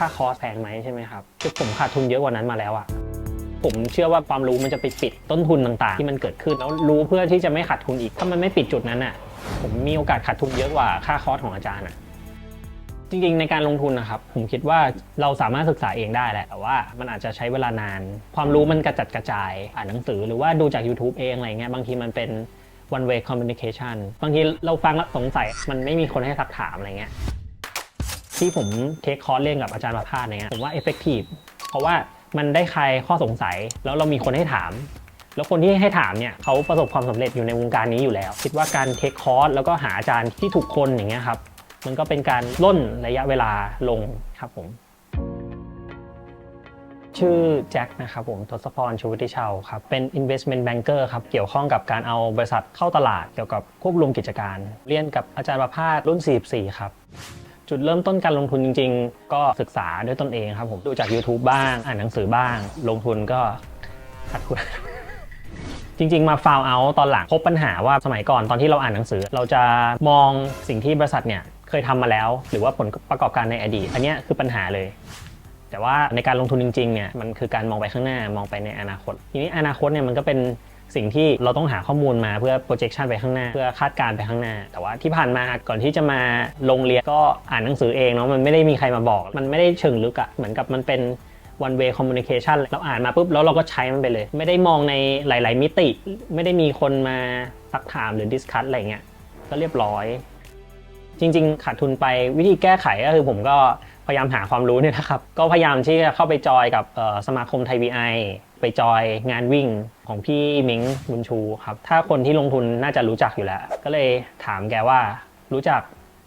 ค่าคอร์สแพงไหมใช่ไหมครับคือผมขาดทุนเยอะกว่านั้นมาแล้วอะผมเชื่อว่าความรู้มันจะไปปิดต้นทุนต่างๆ ที่มันเกิดขึ้นแล้วรู้เพื่อที่จะไม่ขาดทุนอีกถ้ามันไม่ปิดจุดนั้นอะผมมีโอกาสขาดทุนเยอะกว่าค่าคอร์สของอาจารย์อะจริงๆ ในการลงทุนนะครับผมคิดว่าเราสามารถศึกษาเองได้แหละแต่ว่ามันอาจจะใช้เวลานาน ความรู้มันกระจัดกระจายอ่านหนังสือหรือว่าดูจาก YouTube เองอะไรเงี้ยบางทีมันเป็น one way communication บางทีเราฟังแล้วสงสัยมันไม่มีคนให้ซักถามอะไรเงี้ย ที่ผมเทคคอร์สเรียนกับอาจารย์ประภาสเนี่ยผมว่า effective เพราะว่ามันได้คลายข้อสงสัยแล้วเรามีคนให้ถาม แล้วคนที่ให้ถามเนี่ยเขาประสบความสำเร็จอยู่ในวงการนี้อยู่แล้ว คิดว่าการเทคคอร์สแล้วก็หาอาจารย์ที่ถูกคนอย่างเงี้ยครับมันก็เป็นการล่นระยะเวลาลงครับผมชื่อแจ็คนะครับผมทศพรชูวิติชาวครับ เป็น investment banker ครับ เกี่ยวข้องกับการเอาบริษัทเข้าตลาดเกี่ยวกับควบรวมกิจการ เรียนกับอาจารย์ประภาสรุ่น 44 ครับ จุดเริ่มต้นการลงทุนจริง ๆ ก็ศึกษาด้วยตนเองครับผมดูจาก YouTube บ้าง อ่านหนังสือบ้าง ลงทุนก็ขาดทุนจริง ๆ มาฟาวเอาตอนหลังพบปัญหาว่าสมัยก่อนตอนที่เราอ่านหนังสือ เราจะมองสิ่งที่บริษัทเนี่ยเคยทำมาแล้ว หรือว่าผลประกอบการในอดีต อันนี้คือปัญหาเลย แต่ว่าในการลงทุนจริงๆเนี่ยมันคือการมองไปข้างหน้า มองไปในอนาคต ทีนี้อนาคตเนี่ยมันก็เป็น สิ่งที่เราต้องหาข้อมูลมาเพื่อ projection ไปข้างหน้า เพื่อคาดการณ์ไปข้างหน้า แต่ว่าที่ผ่านมาก่อนที่จะมาลงเรียนก็อ่านหนังสือเองเนาะมันไม่ได้มีใครมาบอก มันไม่ได้เชิงลึกอะเหมือนกับมันเป็น one way communication เราอ่านมาปุ๊บแล้วเราก็ใช้มันไปเลย ไม่ได้มองในหลาย ๆ มิติ ไม่ได้มีคนมาซักถามหรือ discuss อะไรเงี้ยก็เรียบร้อย จริง ๆ ขาดทุนไปวิธีแก้ไขก็คือผมก็พยายามหาความรู้เนี่ยนะครับ ก็พยายามที่จะเข้าไปจอยกับสมาคมไทย VI ไไปจอยงานวิ่งของพี่มิงบุญชูครับ ถ้าคนที่ลงทุนน่าจะรู้จักอยู่แล้ว ก็เลยถามแกว่ารู้จัก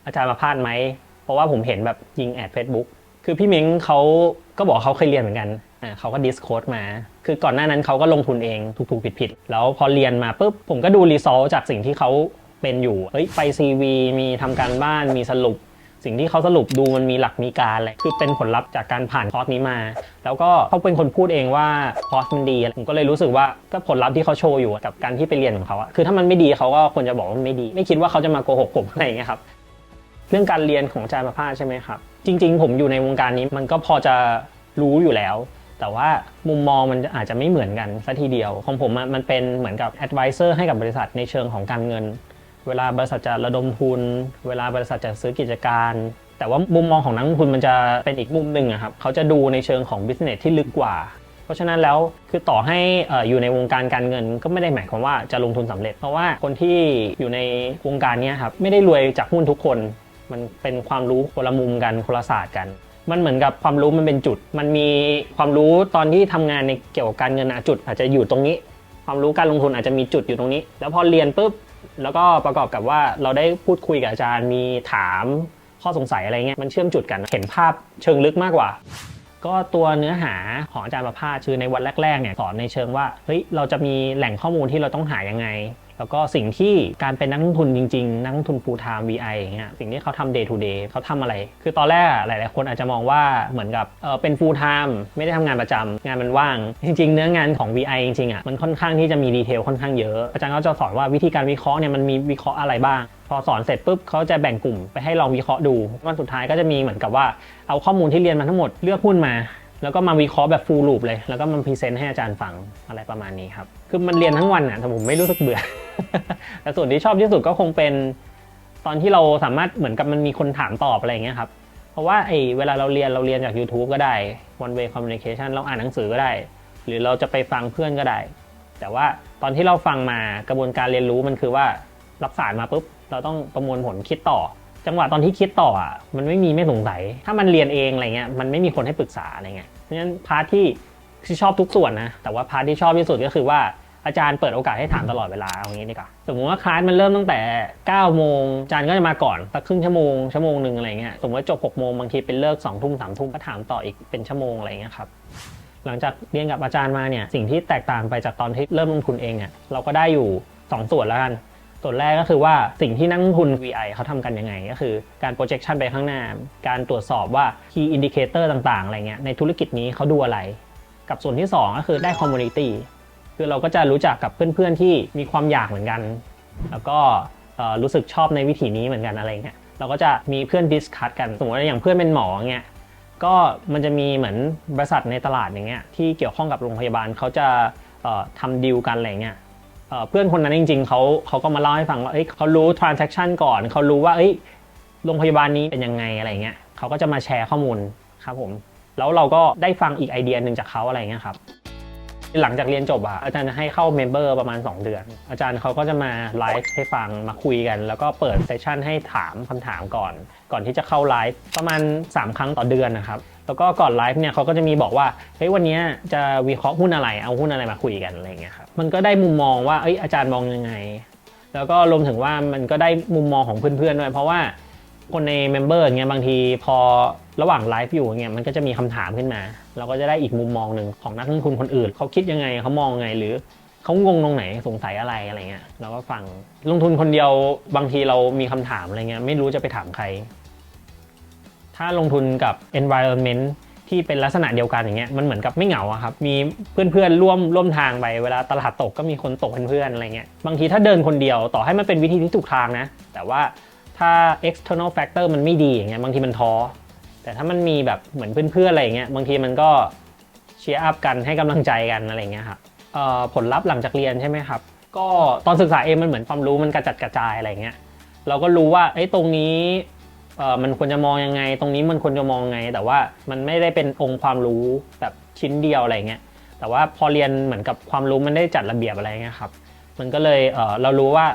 อาจารย์มาพาดไหม เพราะว่าผมเห็นแบบยิงแอด Facebook คือพี่มิงเขาก็บอกเขาเคยเรียนเหมือนกันอ่าเขาก็ดิสโคดมา คือก่อนหน้านั้นเขาก็ลงทุนเองถูกๆผิดๆแล้วพอเรียนมาปุ๊บผมก็ดูรีซอสจากสิ่งที่เขาเป็นอยู่เฮ้ยไป CV มีทำการบ้านมีสรุป สิ่งที่เขาสรุปดูมันมีหลักมีการอะไรคือเป็นผลลัพธ์จากการผ่านคอร์สนี้มา แล้วก็เขาเป็นคนพูดเองว่าคอร์สมันดีผมก็เลยรู้สึกว่าก็ผลลัพธ์ที่เขาโชว์อยู่กับการที่ไปเรียนของเขาอะคือถ้ามันไม่ดีเขาก็ควรจะบอกว่าไม่ดี ไม่คิดว่าเขาจะมาโกหกผมอะไรอย่างเงี้ยครับเรื่องการเรียนของอาจารย์ประภาสใช่ไหมครับ จริง ๆ ผมอยู่ในวงการนี้มันก็พอจะรู้อยู่แล้ว แต่ว่ามุมมองมันอาจจะไม่เหมือนกันซะทีเดียว ของผมมันเป็นเหมือนกับ advisor ให้กับบริษัทในเชิงของการเงิน เวลาบริษัทจะระดมทุน เวลาบริษัทจะซื้อกิจการ แต่ว่ามุมมองของนักลงทุนมันจะเป็นอีกมุมหนึ่งอะครับเขาจะดูในเชิงของ business ที่ลึกกว่า เพราะฉะนั้นแล้วคือต่อให้อยู่ในวงการการเงิน ก็ไม่ได้หมายความว่าจะลงทุนสำเร็จ เพราะว่าคนที่อยู่ในวงการนี้ครับไม่ได้รวยจากหุ้นทุกคน มันเป็นความรู้คนละมุมกันคนละศาสตร์กันมันเหมือนกับความรู้มันเป็นจุด มันมีความรู้ตอนที่ทำงานในเกี่ยวกับการเงินอะจุด อาจจะอยู่ตรงนี้ ความรู้การลงทุนอาจจะมีจุดอยู่ตรงนี้ แล้วพอเรียนปุ๊บ แล้วก็ประกอบกับว่าเราได้พูดคุยกับอาจารย์มีถามข้อสงสัยอะไรเงี้ยมันเชื่อมจุดกันเห็นภาพเชิงลึกมากกว่า ก็ตัวเนื้อหาของอาจารย์ประภาสคือในวันแรกๆเนี่ยสอนในเชิงว่าเฮ้ยเราจะมีแหล่งข้อมูลที่เราต้องหายังไง แล้วก็สิ่งที่การเป็นนักลงทุนจริง ๆ นักลงทุน full time VI อย่างเงี้ยสิ่งที่เขาทำ day to day เขาทำอะไร คือตอนแรกหลาย ๆ คนอาจจะมองว่าเหมือนกับเออเป็น full time ไม่ได้ทำงานประจำงานมันว่าง จริง ๆ เนื้องานของ VI จริง ๆ อะ มันค่อนข้างที่จะมีดีเทลค่อนข้างเยอะ อาจารย์ก็จะสอนว่าวิธีการวิเคราะห์เนี่ยมันมีวิเคราะห์อะไรบ้างพอสอนเสร็จปุ๊บเขาจะแบ่งกลุ่มไปให้ลองวิเคราะห์ดูวันสุดท้ายก็จะมีเหมือนกับว่าเอาข้อมูลที่เรียนมาทั้งหมดเลือกหุ้นมา แล้วก็มาวิเคราะห์แบบฟูลลูปเลย แล้วก็มาพรีเซนต์ให้อาจารย์ฟังอะไรประมาณนี้ครับ คือมันเรียนทั้งวันอะแต่ผมไม่รู้สึกเบื่อ แต่ส่วนที่ชอบที่สุดก็คงเป็นตอนที่เราสามารถเหมือนกับมันมีคนถามตอบอะไรอย่างเงี้ยครับ เพราะว่าไอ้เวลาเราเรียนเราเรียนจาก YouTube ก็ได้ one way communication เราอ่านหนังสือก็ได้ หรือเราจะไปฟังเพื่อนก็ได้ แต่ว่าตอนที่เราฟังมากระบวนการเรียนรู้มันคือว่ารับสารมาปุ๊บเราต้องประมวลผลคิดต่อ จังหวะตอนที่คิดต่ออะมันไม่มีไม่สงสัย ถ้ามันเรียนเองอะไรเงี้ยมันไม่มีคนให้ปรึกษาอะไรเงี้ยเพราะฉะนั้นพาร์ทที่ที่ชอบทุกส่วนนะแต่ว่าพาร์ทที่ชอบที่สุดก็คือว่าอาจารย์เปิดโอกาสให้ถามตลอดเวลาเอางี้ดีกว่าสมมติว่าคลาสมันเริ่มตั้งแต่9โมงอาจารย์ก็จะมาก่อนสักครึ่งชั่วโมงชั่วโมงหนึ่งอะไรเงี้ยสมมติว่าจบ6โมงบางทีเป็นเลิก2ทุ่ม3ทุ่มก็ถามต่ออีกเป็นชั่วโมงอะไรเงี้ยครับหลังจากเรียนกับอาจารย์มาเนี่ยสิ่งที่แตกต่างไปจากตอนที่เริ่มลงทุนเองเนี่ยเราก็ได้อยู่ 2 ส่วนแล้วกัน ส่วนแรกก็คือว่าสิ่งที่นักลงทุน VI เขาทำกันยังไง ก็คือการ projection ไปข้างหน้า การตรวจสอบว่า key indicator ต่างๆ อะไรเงี้ยในธุรกิจนี้เขาดูอะไร กับส่วนที่ 2 ก็คือได้ community คือเราก็จะรู้จักกับเพื่อนๆที่มีความอยากเหมือนกัน แล้วก็รู้สึกชอบในวิถีนี้เหมือนกันอะไรเงี้ยเราก็จะมีเพื่อนดิสคัตกันสมมติอย่างเพื่อนเป็นหมอเงี้ยก็มันจะมีเหมือนบริษัทในตลาดอย่างเงี้ยที่เกี่ยวข้องกับโรงพยาบาลเขาจะทำดีลกันอะไรเงี้ย เพื่อนคนนั้นจริง ๆเขาเขาก็มาเล่าให้ฟังว่าเอ้ยเขารู้ transaction ก่อนเขารู้ว่าเอ้ยโรงพยาบาลนี้เป็นยังไงอะไรเงี้ยเขาก็จะมาแชร์ข้อมูลครับผมแล้วเราก็ได้ฟังอีกไอเดียหนึ่งจากเขาอะไรเงี้ยครับหลังจากเรียนจบอะอาจารย์จะให้เข้าเมมเบอร์ประมาณ 2 เดือน อาจารย์เขาก็จะมาไลฟ์ให้ฟังมาคุยกัน แล้วก็เปิดเซสชันให้ถามคำถามก่อน ก่อนที่จะเข้าไลฟ์ประมาณ 3 ครั้งต่อเดือนนะครับ แล้วก็ก่อนไลฟ์เนี่ยเขาก็จะมีบอกว่าเฮ้ยวันนี้จะวิเคราะห์หุ้นอะไรเอาหุ้นอะไรมาคุยกันอะไรเงี้ยครับมันก็ได้มุมมองว่าเอ้ยอาจารย์มองยังไง แล้วก็รวมถึงว่ามันก็ได้มุมมองของเพื่อนๆด้วยเพราะว่าคนในเมมเบอร์เงี้ยบางทีพอระหว่างไลฟ์อยู่เงี้ยมันก็จะมีคำถามขึ้นมา เราก็จะได้อีกมุมมองหนึ่งของนักลงทุนคนอื่นเขาคิดยังไงเขามองไงหรือเขางงตรงไหนสงสัยอะไรอะไรเงี้ยเราก็ฟังลงทุนคนเดียวบางทีเรามีคำถามอะไรเงี้ยไม่รู้จะไปถามใคร ถ้าลงทุนกับ environment ที่เป็นลักษณะเดียวกันอย่างเงี้ยมันเหมือนกับไม่เหงาครับมีเพื่อนๆร่วมร่วมทางไปเวลาตลาดตกก็มีคนตกเป็นเพื่อนอะไรเงี้ยบางทีถ้าเดินคนเดียวต่อให้มันเป็นวิธีที่ถูกทางนะ แต่ว่าถ้า external factor มันไม่ดีอย่างเงี้ยบางทีมันท้อแต่ถ้ามันมีแบบเหมือนเพื่อนๆอะไรเงี้ยบางทีมันก็เชียร์อัพกันให้กำลังใจกันอะไรเงี้ยครับผลลัพธ์หลังจากเรียนใช่ไหมครับ ก็ตอนศึกษาเองมันเหมือนความรู้มันกระจัดกระจายอะไรเงี้ยเราก็รู้ว่าเอ้ตรงนี้ เออมันควรจะมองยังไง ตรงนี้มันควรจะมองไง แต่ว่ามันไม่ได้เป็นองค์ความรู้แบบชิ้นเดียวอะไรเงี้ยแต่ว่าพอเรียนเหมือนกับความรู้มันได้จัดระเบียบอะไรเงี้ยครับมันก็เลยเออเรารู้ว่า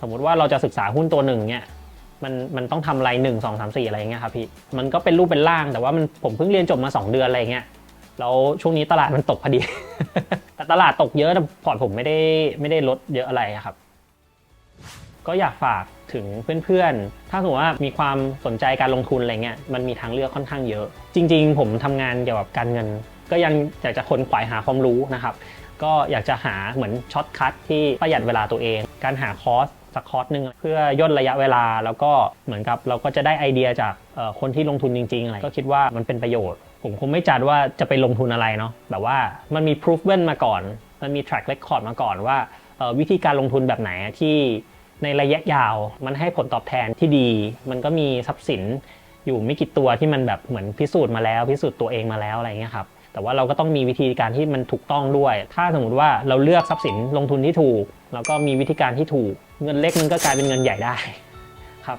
สมมุติว่าเราจะศึกษาหุ้นตัวหนึ่งเนี่ยมันมันต้องทำอะไรหนึ่งสองสามสี่อะไรเงี้ยครับพี่มันก็เป็นรูปเป็นร่าง แต่ว่ามันผมเพิ่งเรียนจบมา 2 เดือนอะไรเงี้ยแล้วช่วงนี้ตลาดมันตกพอดี แต่ตลาดตกเยอะแต่พอร์ตผมไม่ได้ไม่ได้ลดเยอะอะไรครับ ก็อยากฝาก ถึงเพื่อนๆ ถ้าสมมติว่ามีความสนใจการลงทุนอะไรเงี้ยมันมีทางเลือกค่อนข้างเยอะ จริง ๆ ผมทำงานเกี่ยวกับการเงิน ก็ยังอยากจะค้นขวายหาความรู้นะครับ ก็อยากจะหาเหมือนช็อตคัทที่ประหยัดเวลาตัวเอง การหาคอร์สสักคอร์สหนึ่งเพื่อย่นระยะเวลาแล้วก็เหมือนกับเราก็จะได้ไอเดียจากคนที่ลงทุนจริงๆอะไรก็คิดว่ามันเป็นประโยชน์ ผมคงไม่จัดว่าจะไปลงทุนอะไรเนาะแบบว่ามันมี proven มาก่อน มันมี track record มาก่อนว่าวิธีการลงทุนแบบไหนที่ ในระยะยาวมันให้ผลตอบแทนที่ดี มันก็มีทรัพย์สินอยู่ไม่กี่ตัวที่มันแบบเหมือนพิสูจน์มาแล้ว พิสูจน์ตัวเองมาแล้วอะไรเงี้ยครับแต่ว่าเราก็ต้องมีวิธีการที่มันถูกต้องด้วย ถ้าสมมติว่าเราเลือกทรัพย์สินลงทุนที่ถูก แล้วก็มีวิธีการที่ถูก เงินเล็กมันก็กลายเป็นเงินใหญ่ได้ครับ